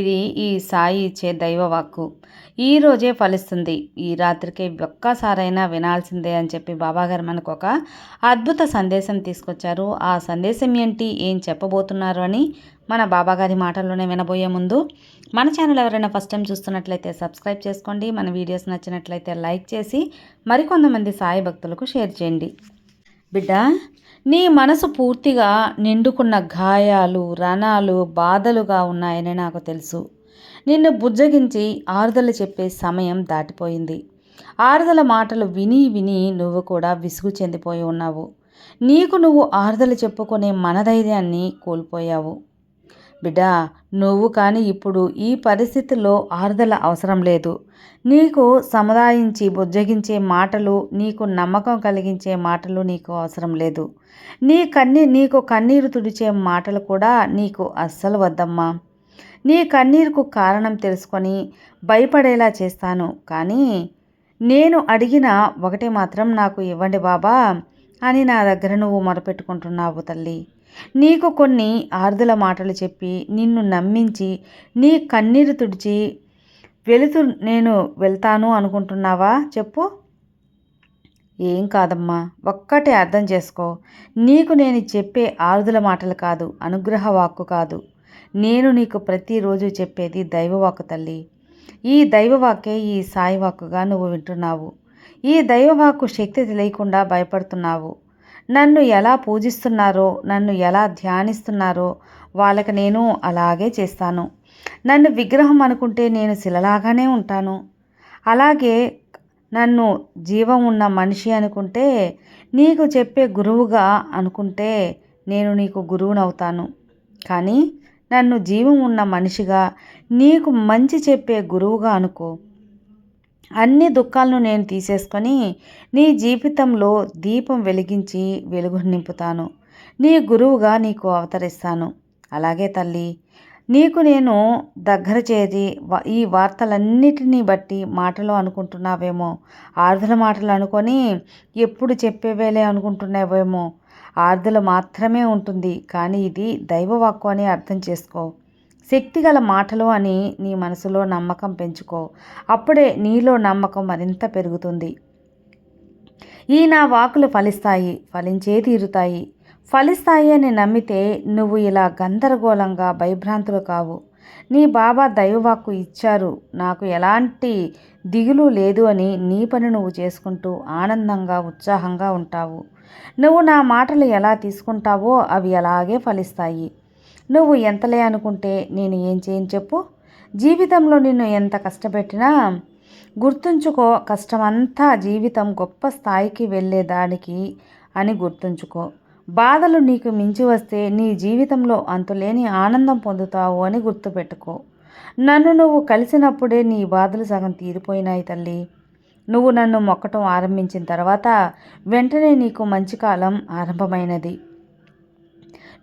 ఇది ఈ సాయి ఇచ్చే దైవ వాక్కు ఈ రోజే ఫలిస్తుంది. ఈ రాత్రికి ఒక్కసారైనా వినాల్సిందే అని చెప్పి బాబాగారు మనకు ఒక అద్భుత సందేశం తీసుకొచ్చారు. ఆ సందేశం ఏంటి? ఏం చెప్పబోతున్నారు అని మన బాబాగారి మాటల్లోనే వినబోయే ముందు మన ఛానల్ ఎవరైనా ఫస్ట్ టైం చూస్తున్నట్లయితే సబ్స్క్రైబ్ చేసుకోండి. మన వీడియోస్ నచ్చినట్లయితే లైక్ చేసి మరికొంతమంది సాయి భక్తులకు షేర్ చేయండి. బిడ్డ నీ మనసు పూర్తిగా నిండుకున్న గాయాలు రణాలు బాధలుగా ఉన్నాయని నాకు తెలుసు. నిన్ను బుజ్జగించి ఆరుదల చెప్పే సమయం దాటిపోయింది. ఆరుదల మాటలు విని విని నువ్వు కూడా విసుగు చెందిపోయి ఉన్నావు. నీకు నువ్వు ఆరుదల చెప్పుకునే మనధైర్యాన్ని కోల్పోయావు. బిడా నువ్వు కానీ ఇప్పుడు ఈ పరిస్థితుల్లో ఆరుదల అవసరం లేదు. నీకు సముదాయించి బుజ్జగించే మాటలు నీకు నమ్మకం కలిగించే మాటలు నీకు అవసరం లేదు. నీ కన్నీ నీకు కన్నీరు తుడిచే మాటలు కూడా నీకు అస్సలు వద్దమ్మా. నీ కన్నీరుకు కారణం తెలుసుకొని భయపడేలా చేస్తాను. కానీ నేను అడిగిన ఒకటి మాత్రం నాకు ఇవ్వండి బాబా అని నా దగ్గర నువ్వు మొరపెట్టుకుంటున్నావు తల్లి. నీకు కొన్ని ఆర్దుల మాటలు చెప్పి నిన్ను నమ్మించి నీ కన్నీరు తుడిచి వెళుతూ నేను వెళ్తాను అనుకుంటున్నావా? చెప్పు. ఏం కాదమ్మా ఒక్కటే అర్థం చేసుకో. నీకు నేను చెప్పే ఆరుదల మాటలు కాదు అనుగ్రహ వాక్కు కాదు. నేను నీకు ప్రతిరోజు చెప్పేది దైవవాక్కు తల్లి. ఈ దైవవాకే ఈ సాయి వాక్కుగా నువ్వు వింటున్నావు. ఈ దైవవాక్కు శక్తి తెలియకుండా భయపడుతున్నావు. నన్ను ఎలా పూజిస్తున్నారో నన్ను ఎలా ధ్యానిస్తున్నారో వాళ్ళకి నేను అలాగే చేస్తాను. నన్ను విగ్రహం అనుకుంటే నేను శిలలాగానే ఉంటాను. అలాగే నన్ను జీవం ఉన్న మనిషి అనుకుంటే నీకు చెప్పే గురువుగా అనుకుంటే నేను నీకు గురువునవుతాను. కానీ నన్ను జీవం ఉన్న మనిషిగా నీకు మంచి చెప్పే గురువుగా అనుకో. అన్ని దుఃఖాలను నేను తీసేసుకొని నీ జీవితంలో దీపం వెలిగించి వెలుగు నింపుతాను. నీ గురువుగా నీకు అవతరిస్తాను. అలాగే తల్లి నీకు నేను దగ్గర చేరి ఈ వార్తలన్నిటినీ బట్టి మాటలు అనుకుంటున్నావేమో. ఆర్ధల మాటలు అనుకొని ఎప్పుడు చెప్పేవేలే అనుకుంటున్నావేమో. ఆర్ధలు మాత్రమే ఉంటుంది. కానీ ఇది దైవవాక్కు అని అర్థం చేసుకో. శక్తిగల మాటలు అని నీ మనసులో నమ్మకం పెంచుకో. అప్పుడే నీలో నమ్మకం మరింత పెరుగుతుంది. ఈ నా వాకులు ఫలిస్తాయి ఫలించే తీరుతాయి. ఫలిస్తాయి అని నమ్మితే నువ్వు ఇలా గందరగోళంగా భయభ్రాంతులు కావు. నీ బాబా దైవవాక్కు ఇచ్చారు నాకు ఎలాంటి దిగులు లేదు అని నీ పని నువ్వు చేసుకుంటూ ఆనందంగా ఉత్సాహంగా ఉంటావు. నువ్వు నా మాటలు ఎలా తీసుకుంటావో అవి అలాగే ఫలిస్తాయి. నువ్వు ఎంతలే అనుకుంటే నేను ఏం చేయను చెప్పు. జీవితంలో నిన్ను ఎంత కష్టపెట్టినా గుర్తుంచుకో కష్టమంతా జీవితం గొప్ప స్థాయికి వెళ్ళేదానికి అని గుర్తుంచుకో. బాధలు నీకు మించి వస్తే నీ జీవితంలో అంతులేని ఆనందం పొందుతావు అని గుర్తుపెట్టుకో. నన్ను నువ్వు కలిసినప్పుడే నీ బాధలు సగం తీరిపోయినాయి తల్లి. నువ్వు నన్ను మొక్కటం ఆరంభించిన తర్వాత వెంటనే నీకు మంచి కాలం ఆరంభమైనది.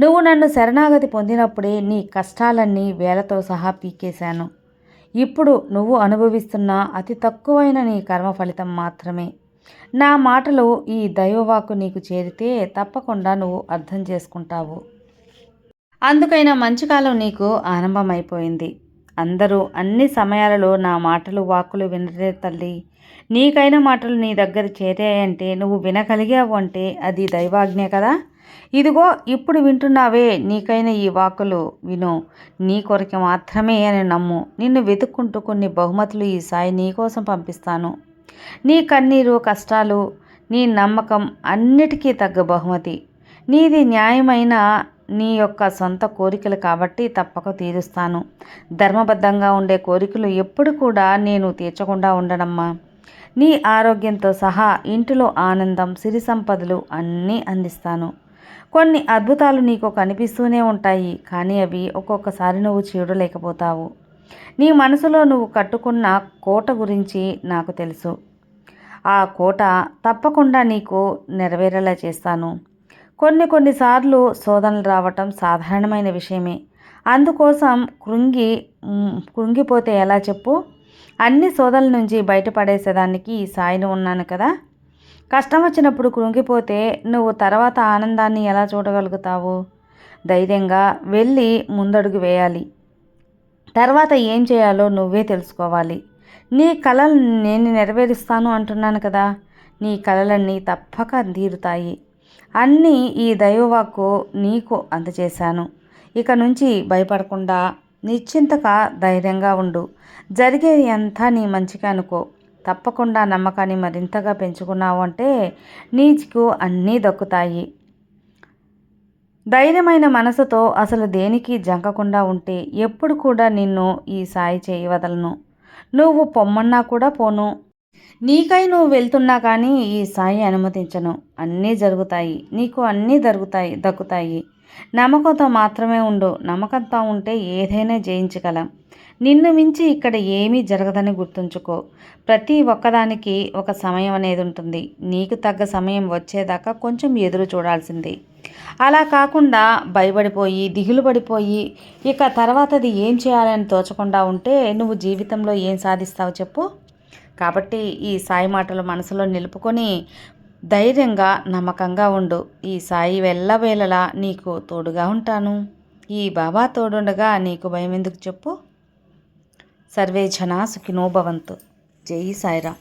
నువ్వు నన్ను శరణాగతి పొందినప్పుడే నీ కష్టాలన్నీ వేలతో సహా పీకేశాను. ఇప్పుడు నువ్వు అనుభవిస్తున్న అతి తక్కువైన నీ కర్మ ఫలితం మాత్రమే. నా మాటలు ఈ దైవవాకు నీకు చేరితే తప్పకుండా నువ్వు అర్థం చేసుకుంటావు. అందుకైనా మంచి కాలం నీకు ఆరంభమైపోయింది. అందరూ అన్ని సమయాలలో నా మాటలు వాక్కులు వినరే తల్లి. నీకైన మాటలు నీ దగ్గర చేరాయంటే నువ్వు వినగలిగావు అంటే అది దైవాజ్ఞ కదా? ఇదిగో ఇప్పుడు వింటున్నావే నీకైన ఈ వాకులు విను. నీ కొరకు మాత్రమే అని నమ్ము. నిన్ను వెతుక్కుంటూ కొన్ని బహుమతులు ఈ సాయి నీకోసం పంపిస్తాను. నీ కన్నీరు కష్టాలు నీ నమ్మకం అన్నిటికీ తగ్గ బహుమతి. నీది న్యాయమైన నీ యొక్క సొంత కోరికలు కాబట్టి తప్పక తీరుస్తాను. ధర్మబద్ధంగా ఉండే కోరికలు ఎప్పుడు కూడా నేను తీర్చకుండా ఉండనమ్మా. నీ ఆరోగ్యంతో సహా ఇంటిలో ఆనందం సిరి సంపదలు అన్నీ అందిస్తాను. కొన్ని అద్భుతాలు నీకు కనిపిస్తూనే ఉంటాయి కానీ అవి ఒక్కొక్కసారి నువ్వు చూడలేకపోతావు. నీ మనసులో నువ్వు కట్టుకున్న కోట గురించి నాకు తెలుసు. ఆ కోట తప్పకుండా నీకు నెరవేరేలా చేస్తాను. కొన్ని కొన్నిసార్లు శోధనలు రావటం సాధారణమైన విషయమే. అందుకోసం కృంగి కృంగిపోతే ఎలా చెప్పు? అన్ని శోధనల నుంచి బయటపడేసేదానికి ఈ సాయిని ఉన్నాను కదా. కష్టం వచ్చినప్పుడు కృంగిపోతే నువ్వు తర్వాత ఆనందాన్ని ఎలా చూడగలుగుతావు? ధైర్యంగా వెళ్ళి ముందడుగు వేయాలి. తర్వాత ఏం చేయాలో నువ్వే తెలుసుకోవాలి. నీ కళలు నేను నెరవేరుస్తాను అంటున్నాను కదా. నీ కళలన్నీ తప్పక తీరుతాయి. అన్నీ ఈ దైవవాక్కు నీకు అందజేశాను. ఇక నుంచి భయపడకుండా నిశ్చింతగా ధైర్యంగా ఉండు. జరిగేది అంతా నీ మంచిగా అనుకో. తప్పకుండా నమ్మకాన్ని మరింతగా పెంచుకున్నావు అంటే నీకు అన్నీ దక్కుతాయి. ధైర్యమైన మనసుతో అసలు దేనికి జంకకుండా ఉంటే ఎప్పుడు కూడా నిన్ను ఈ సాయి చేయవదలను. నువ్వు పొమ్మన్నా కూడా పోను. నీకై నువ్వు వెళ్తున్నా కానీ ఈ సాయి అనుమతించను. అన్నీ జరుగుతాయి. నీకు అన్నీ జరుగుతాయి దక్కుతాయి. నమ్మకంతో మాత్రమే ఉండు. నమ్మకంతో ఉంటే ఏదైనా జయించగలం. నిన్ను మించి ఇక్కడ ఏమీ జరగదని గుర్తుంచుకో. ప్రతి ఒక్కదానికి ఒక సమయం అనేది ఉంటుంది. నీకు తగ్గ సమయం వచ్చేదాకా కొంచెం ఎదురు చూడాల్సింది. అలా కాకుండా భయపడిపోయి దిగులు పడిపోయి ఇక తర్వాతది ఏం చేయాలని తోచకుండా ఉంటే నువ్వు జీవితంలో ఏం సాధిస్తావు చెప్పు. కాబట్టి ఈ సాయి మాటలు మనసులో నిలుపుకొని ధైర్యంగా నమ్మకంగా ఉండు. ఈ సాయి వెళ్ళవేళలా నీకు తోడుగా ఉంటాను. ఈ బాబా తోడుండగా నీకు భయం ఎందుకు చెప్పు? సర్వే జనా సుఖినోభవంతు జై సాయిరామ్.